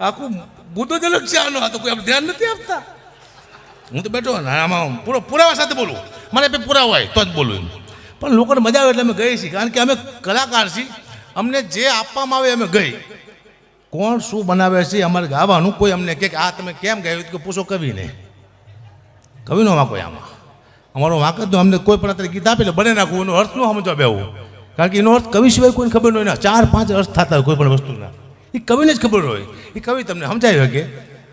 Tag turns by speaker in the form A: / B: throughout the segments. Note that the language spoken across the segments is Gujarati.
A: આખું બુદ્ધો જ અલગ છે આનો આ તો કોઈ ધ્યાન નથી આપતા. હું તો બેઠો આમાં પૂરો પુરાવા સાથે બોલું. મારે બે પુરાવા હોય, તો જ બોલું એમ. પણ લોકોને મજા આવે એટલે અમે ગઈ છીએ, કારણ કે અમે કલાકાર છીએ. અમને જે આપવામાં આવે અમે ગઈ. કોણ શું બનાવે છે અમારે ગાવાનું. કોઈ અમને કે, આ તમે કેમ ગાયું? કે, પૂછો કવિને. કવિનો વાંકો આમાં. અમારો વાંક જ અમને કોઈ પણ અત્યારે ગીત આપે બને નાખવું એનો અર્થ ન સમજવા બેવું કારણ કે એનો અર્થ કવિ સિવાય કોઈને ખબર ન હોય ચાર પાંચ અર્થ થતા હોય કોઈ પણ વસ્તુના. એ કવિને જ ખબર હોય. એ કવિ તમને સમજાવી શકે?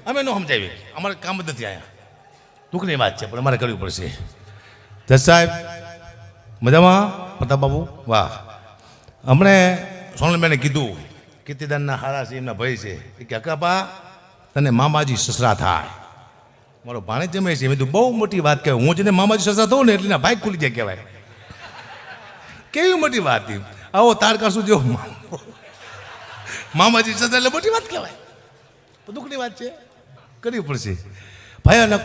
A: અમે ન સમજાવી અમારે કામ જ નથી અહીંયા દુઃખની વાત છે, પણ અમારે કરવી પડશે. જજ સાહેબ, મજામાં? પ્રતાપ બાબુ? વાહ. હમણે સોનલબેને કીધું કીર્તિદાનના હારા છે, એમના ભાઈ છે. એ કે અકાપા તને મામાજી સસરા થાય. મારો ભાણે જમે છે. મેં તો બહુ મોટી વાત કહેવાય. હું જેને મામાજી સસરા થઉં ને એટલે ભાઈ ખુલી જાય કહેવાય. કેવી મોટી વાત આવો તારકા કરશું જો મામાજી સસરા એટલે મોટી વાત કહેવાય. તો દુઃખની વાત છે? કરવી પડશે. ભયાનક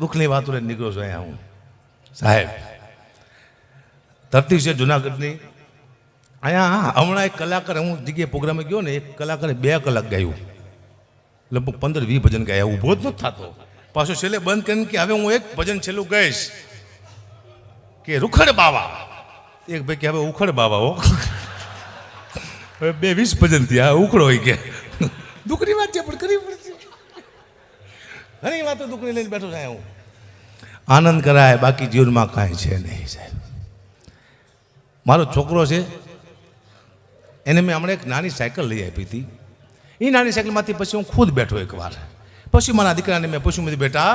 A: દુઃખની વાતો લઈને નીકળ્યો છું અહીંયા હું. સાહેબ ધરતી છે જુનાગઢની. અહીંયા હમણાં એક કલાકાર હું જગ્યાએ પ્રોગ્રામે ગયો ને એક કલાકારે બે કલાક ગાયું. લગભગ પંદર વીસ ભજન ગાયા. ઊભો જ નથી થતો. પાછો છેલ્લે બંધ કરીને કે હવે હું એક ભજન છેલ્લું ગઈશ. કે રૂખડ બાવા. એક ભાઈ કે હવે ઉખડ બાવા હો. હવે બે વીસ ભજન થયા ઉકળો હોય કે. દુઃખની વાત છે પણ કરવી પડશે. ઘણી વાતો દુઃખની લઈને બેઠો છે હું. આનંદ કરાય બાકી જીવનમાં કાંઈ છે નહીં સાહેબ. મારો છોકરો છે એને મેં હમણાં એક નાની સાયકલ લઈ આપી હતી. એ નાની સાયકલમાંથી પછી હું ખુદ બેઠો એકવાર. પછી મારા દીકરાને મેં પૂછ્યું મેં બેટા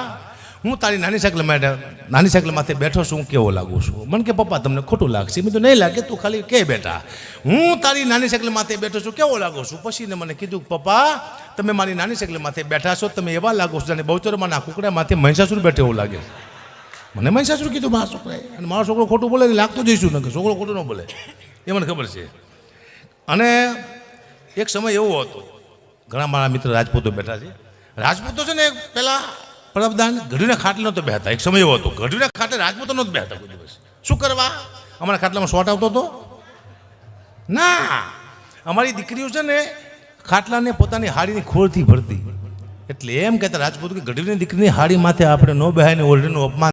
A: હું તારી નાની સાયકલ માટે નાની સાયકલ માથે બેઠો છું, હું કેવો લાગુ છું? મને કે, પપ્પા, તમને ખોટું લાગશે. મેં તો નહીં લાગે, તું ખાલી કે બેટા. હું તારી નાની સાયકલ માથે બેઠો છું, કેવો લાગુ છું? પછી ને મને કીધું, પપ્પા, તમે મારી નાની સાયકલ માથે બેઠા છો, તમે એવા લાગો છો અને બહુચરમાં ના કુકડા માથે મહિષાસુર બેઠે એવું લાગે. મને મહિષાસુર કીધું, મારા છોકરાએ. અને મારો છોકરો ખોટું બોલે લાગતું જઈશું ને છોકરો ખોટું ન બોલે. એ મને ખબર છે. અને એક સમય એવો હતો, ઘણા મારા મિત્ર રાજપૂતો બેઠા છે. રાજપૂતો છે ને પેલા પ્રભદાન ગઢીના ખાટલે નહોતો બેહતા. એક સમય એવો હતો. ગઢીના ખાટલે રાજપૂતો નહોતો બેહતા કોઈ દિવસ. શું કરવા? અમારા ખાટલામાં શોટ આવતો હતો? ના. અમારી દીકરીઓ છે ને ખાટલાને પોતાની હાડીની ખોળથી ભરતી. એટલે એમ કહેતા રાજપૂત કે ગઢીની દીકરીની હાડી માથે આપણે ન બેહાય ને ઓરડીનું અપમાન